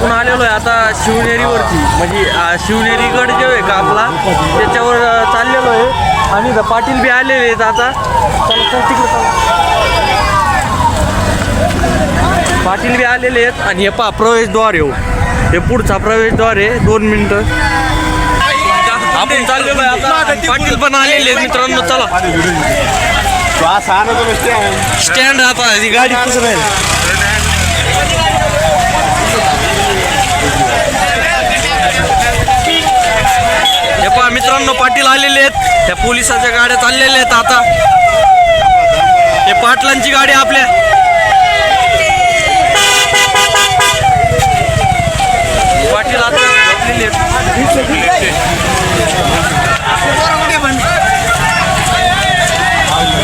आपण आलेलो आहे आता शिवनेरीवरती. म्हणजे आ, शिवनेरी गड जे आहे का आपला त्याच्यावर चाललेलो आहे. आणि पाटील बी आलेले आहेत आता. चला चल तिकडे चला. पाटील बी आलेले आहेत. आणि हे पा प्रवेशद्वार येऊ हे. पुढचा प्रवेशद्वार आहे. दोन मिनिटं. आपण चाललेलो आहे आता. पाटील पण आलेले आहेत मित्रांनो. चला. स्टँड आता ही गाडी कसं राहील हे पहा मित्रांनो पाटील आलेले आहेत. त्या पोलिसाच्या गाड्या चाललेल्या आहेत आता. हे पाटलांची गाडी आपल्या पाटील आता झोपलेले आहेत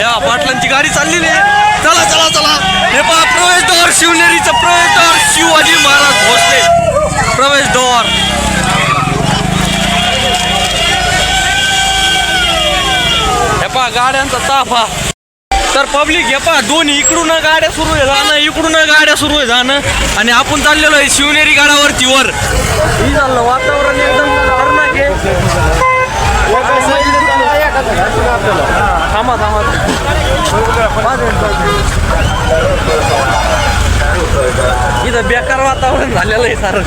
या पाटलांची गाडी चाललेली आहे चला चला चला हे पहा प्रवेशद्वार शिवनेरीचं प्रवेशद्वार शिवाजी महाराज भोसले प्रवेशद्वार हे पहा गाड्यांचा ताफा. तर पब्लिक हे पहा दोन्ही इकडून गाड्या सुरू आहे जाणं इकडून गाड्या सुरू आहे जाणं. आणि आपण चाललेलो आहे शिवनेरी गडावरती वर. ही चाललं वातावरण एकदम खतरनाक आहे. थांबा थांबा. इथं बेकार वातावरण झालेलं आहे सारं.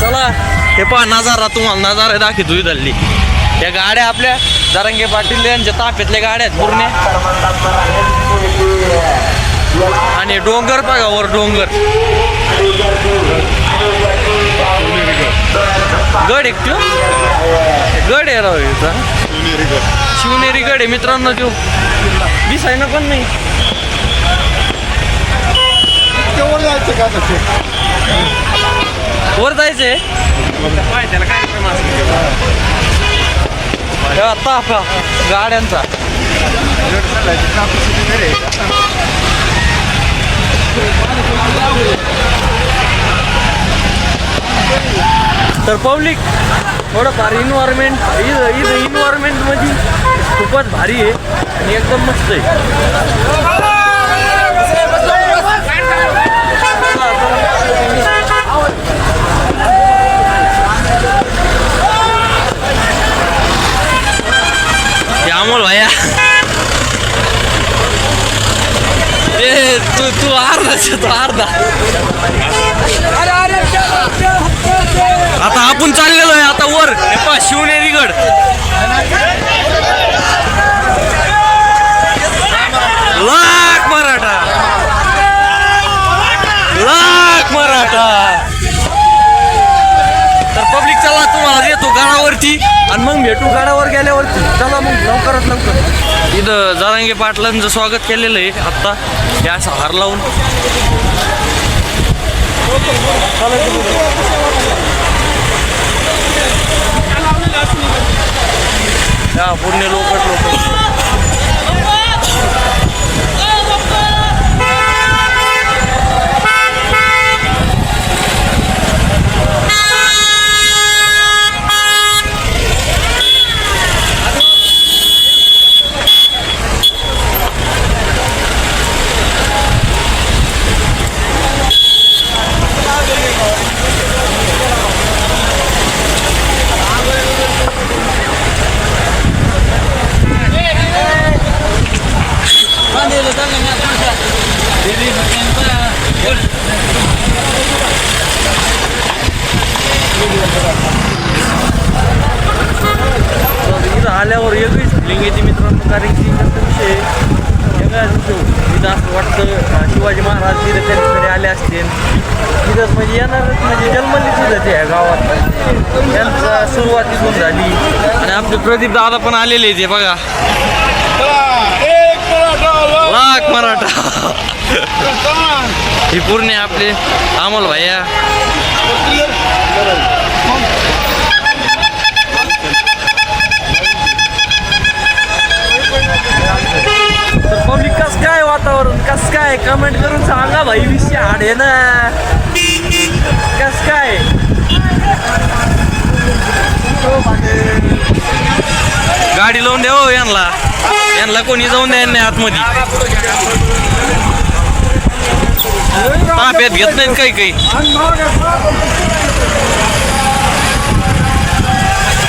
चला. हे पहा नजारा तुम्हाला नजारा दाखवतो इथली. या गाड्या आपल्या जरांगे पाटील यांच्या ताफ्यातल्या गाड्या आहेत पूर्ण. आणि डोंगर बघा वर डोंगर. गड एक त्यो गड आहे राव इथं. शिवनेरी गड आहे मित्रांनो तो दिसाय ना पण नाही. वर जायचंय. तेव्हा ताफा गाड्यांचा. तर पब्लिक थोडंफार इन्व्हायरमेंट इन्व्हायरमेंट म्हणजे खूपच भारी आहे आणि एकदम मस्त आहे. हे अमोल भैया ए तू तू अर्धा तू अर्धा आता आपण चाललेलो आहे आता वर हे पहा शिवनेरी गड लाख मराठा लाख मराठा तर पब्लिक चला तुम्हाला येतो गडावरती आणि मग भेटू गाडावर गेल्यावरती. चला मग लवकरात लवकर. इथं जरांगे पाटलांचं स्वागत केलेलं आहे आत्ता. हे असं हार लावून. पुण्य लोकट या पूर्ण लोक. इथं आल्यावर वेगळीच फिलिंग येते मित्रांनो कारण की कसं विषय वेगळाच विषय इथं असं वाटतं शिवाजी महाराज तिथे त्यांच्याकडे आले असतील. तिथंच म्हणजे येणारच म्हणजे जन्मली तिथं त्या गावात. त्यांचा सुरुवात तिथून झाली. आणि आपले प्रदीप दादा पण आलेले ते बघा. लाख मराठा. ही पूर्ण आपले अमोल भैया तर पब्लिक कस काय वातावरण कस काय कमेंट करून सांगा भाई विषय ना कस काय गाडी लावून द्या हो यांना. यांना कोणी जाऊन द्या नाही आतमध्ये. ताब्यात घेत नाहीत काही काही.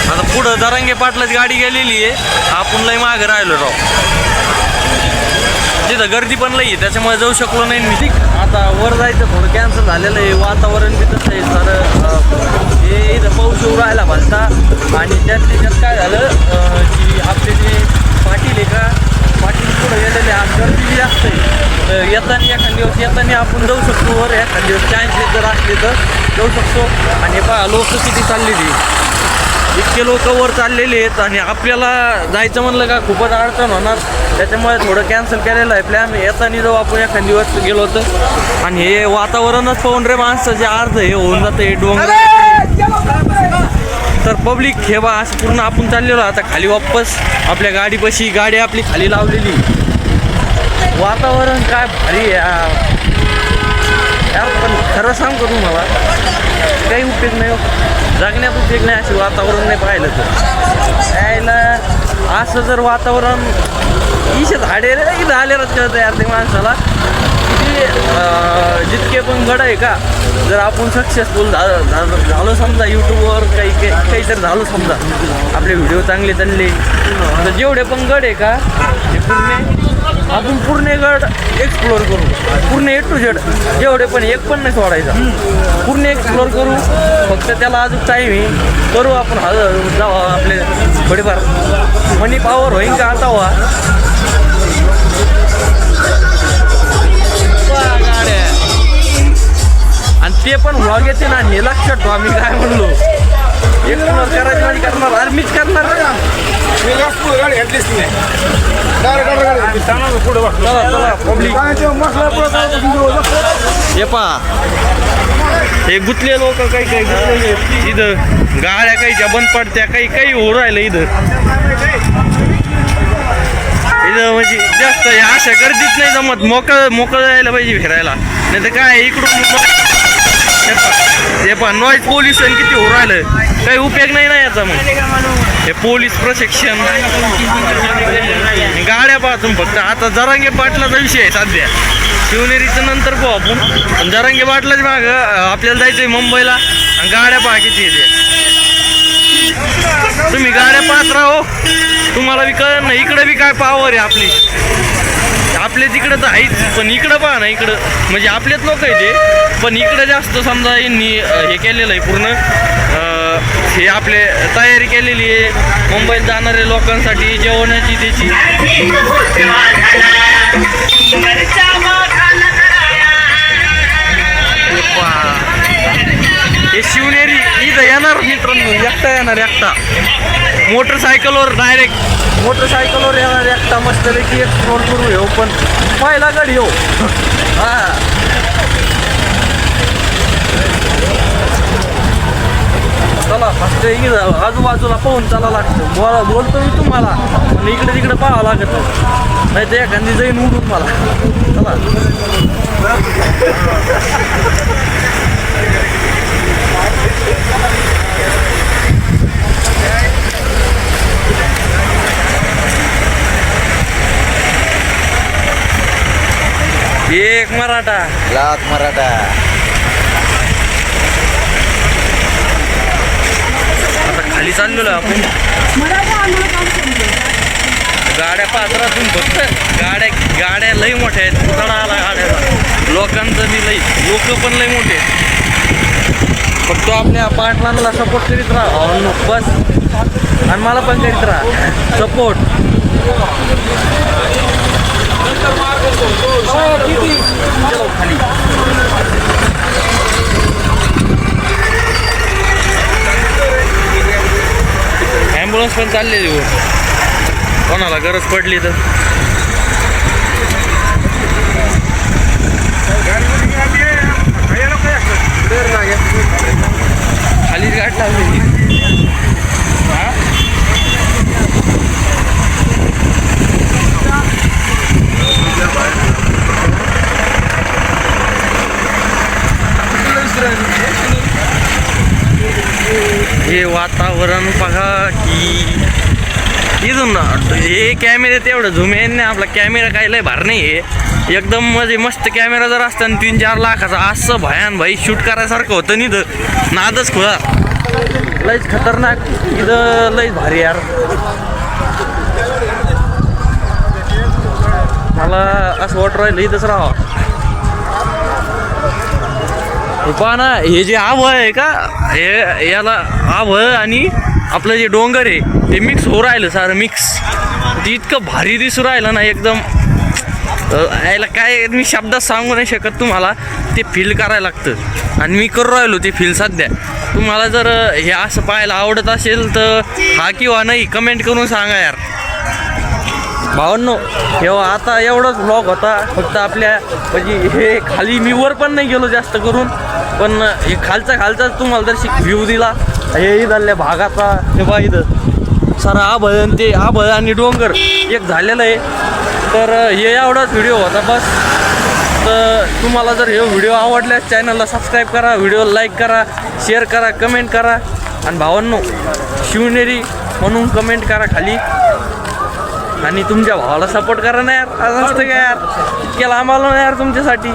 आता पुढं दरंगे पाटलाच गाडी गेलेली आहे. आपण लय मागे राहिलो राव. तिथं गर्दी पण लई आहे त्याच्यामुळे जाऊ शकलो नाही मी. आता वर जायचं थोडं कॅन्सल झालेलं आहे वातावरण बी तसं आहे सर हे इथं पाऊस येऊ राहिला भलता आणि त्यात त्याच्यात काय झालं की आपले जे पाटील आहे का पाटील पुढं गेलेले आज गर्दी बी जास्त आहे. येताना एखाद दिवस येताना आपण जाऊ शकतो वर एखाद दिवस चान्स जर असले तर जाऊ शकतो. आणि पहा लोक किती चाललेली इतके लोक वर चाललेले आहेत आणि आपल्याला जायचं म्हणलं का खूपच अडचण होणार. त्याच्यामुळे थोडं कॅन्सल केलेलं आहे प्लॅन येताना जाऊ आपण एखाद दिवस गेलो होतं. आणि हे वातावरणच पाहून रे माणसाचे अर्ध हे होऊन जातं हे डोंगर. तर पब्लिक हे बा असं पूर्ण आपण चाललेलो. आता खाली वापस आपल्या गाडीपाशी गाडी आपली खाली लावलेली. वातावरण काय भारी पण खरं सांगतो तुम्हाला काही उपयोग नाही हो. जगण्यात उपयोग नाही असे वातावरण नाही पाहिलं तर. यायला असं जर वातावरण इशे झाडे रे की झालेलंच कळतं यार ते माणसाला. किती जितके पण गड आहे का जर आपण सक्सेसफुल झालो समजा यूट्यूबवर काही काही तर झालो समजा. आपले व्हिडिओ चांगले चालले. तर जेवढे पण गड आहे का ते पूर्ण आपण पूर्ण गड एक्सप्लोअर करू. पूर्ण ए टू झेड जेवढे पण एक पण नाही सोडायचा. पूर्ण एक्सप्लोअर करू. फक्त त्याला अजून टाईम आहे. करू आपण हळूहळू. जाऊ आपले थोडेफार मनी पॉवर होईन का आता व्हा वा? आणि ते पण व्लॉग येते ना हे लक्षात ठेवा मी काय म्हणलो. एक्सप्लोअर करायचं म्हणजे करणार अरे मीच करणार हे पहा. हे गुतले लोक काही काही आहेत. इथं गाड्या काहीच्या बंद पडत्या काही काही होऊ राहिलं इथं. इथं म्हणजे जास्त हे अशा गर्दीत नाही जमत. मोकळं मोकळं जायला पाहिजे फिरायला. नाही तर काय इकडून हे पहा- पण नॉईज पोल्युशन किती होऊ राहिलं काही उपयोग नाही ना याचा मग. हे पोलीस प्रशिक्षण गाड्या पाहतो फक्त. आता जरांगे पाटलाचा विषय आहे सध्या. शिवनेरीचं नंतर पाहू आपण. आणि जरांगे पाटलाच माग आपल्याला जायचंय मुंबईला. आणि गाड्या पहा किती येते तुम्ही गाड्या पाहत राहो. तुम्हाला बी कळ ना इकडे बी काय पावर आहे आपली. आपल्या तिकडं तर आहेच पण इकडं पहा ना इकडं. म्हणजे आपलेच लोक आहे ते पण इकडं जास्त समजा यांनी हे केलेलं आहे पूर्ण. हे आपले तयारी केलेली आहे. मुंबईत जाणाऱ्या लोकांसाठी जेवणाची त्याची. हे शिवनेरी. इथं येणार मित्रांनो एकटा येणार एकटा. मोटरसायकलवर डायरेक्ट मोटरसायकलवर येणार एकटा मस्तपैकी एक्सप्लोर करू येऊ पण पहिला गड येऊ हो. हा. चला फक्त इकडं आजूबाजूला पाहून चाला लागतं. बोला बोलतो मी तुम्हाला पण इकडे तिकडे पाहावं लागत नाही. ते एखादी जाईन उडून मला. चला. एक मराठा. लात मराठा. आता खाली चाललेलो आपण. गाड्या पात्रातून फक्त गाड्या गाड्या लई मोठ्या आहेत. पुतळा आला गाड्याला. लोकांचं बी लई लोक पण लई मोठे आहेत. फक्त आपल्या पार्टनरला सपोर्ट करीत राहा. बस. आणि मला पण करीत राहा. सपोर्ट खाली ॲम्ब्युलन्स पण चाललेली हो. कोणाला गरज पडली तर. खाली गाठ लागली हे? वातावरण बघा की. इथून हे कॅमेरे तेवढं झुम ना आपला कॅमेरा काय लय भार नाही आहे एकदम म्हणजे मस्त कॅमेरा जर असताना तीन चार लाखाचा असं भयान भाई शूट करायसारखं होतं नाही तर नादच खुळा. लईच खतरनाक. इथं लईच भारी यार. मला असं वाटत राहिलं इथंच राहा हे पहा ना हे जे आभ आहे का? हे याला आभ आणि आपलं जे डोंगर आहे ते मिक्स हो राहिलं सारं मिक्स ते इतकं भारी दिसू राहिलं ना एकदम. तर याला काय मी शब्दात सांगू नाही शकत तुम्हाला. ते फील करायला लागतं. आणि मी करू राहिलो ते फील सध्या. तुम्हाला जर हे असं पाहायला आवडत असेल तर हा किंवा नाही कमेंट करून सांगा यार. भावांनो तेव्हा आता एवढाच ब्लॉग होता. फक्त आपल्या म्हणजे हे खाली मी वर पण नाही गेलो जास्त करून. पण हे खालचा खालचाच तुम्हाला जर व्ह्यू दिला हे इथल्या भागाचा हे बा इथं. सारा आभळ ते आभळ आणि डोंगर एक झालेलं आहे. तर हे एवढाच व्हिडिओ होता बस. तर तुम्हाला जर हे व्हिडिओ आवडल्यास चॅनलला सबस्क्राईब करा व्हिडिओ लाईक करा शेअर करा कमेंट करा. आणि भावांनो शिवनेरी म्हणून कमेंट करा खाली. आणि तुमच्या भावाला सपोर्ट करा ना यार. असं असतं का यार? इतक्या लांब आलो ना यार तुमच्यासाठी.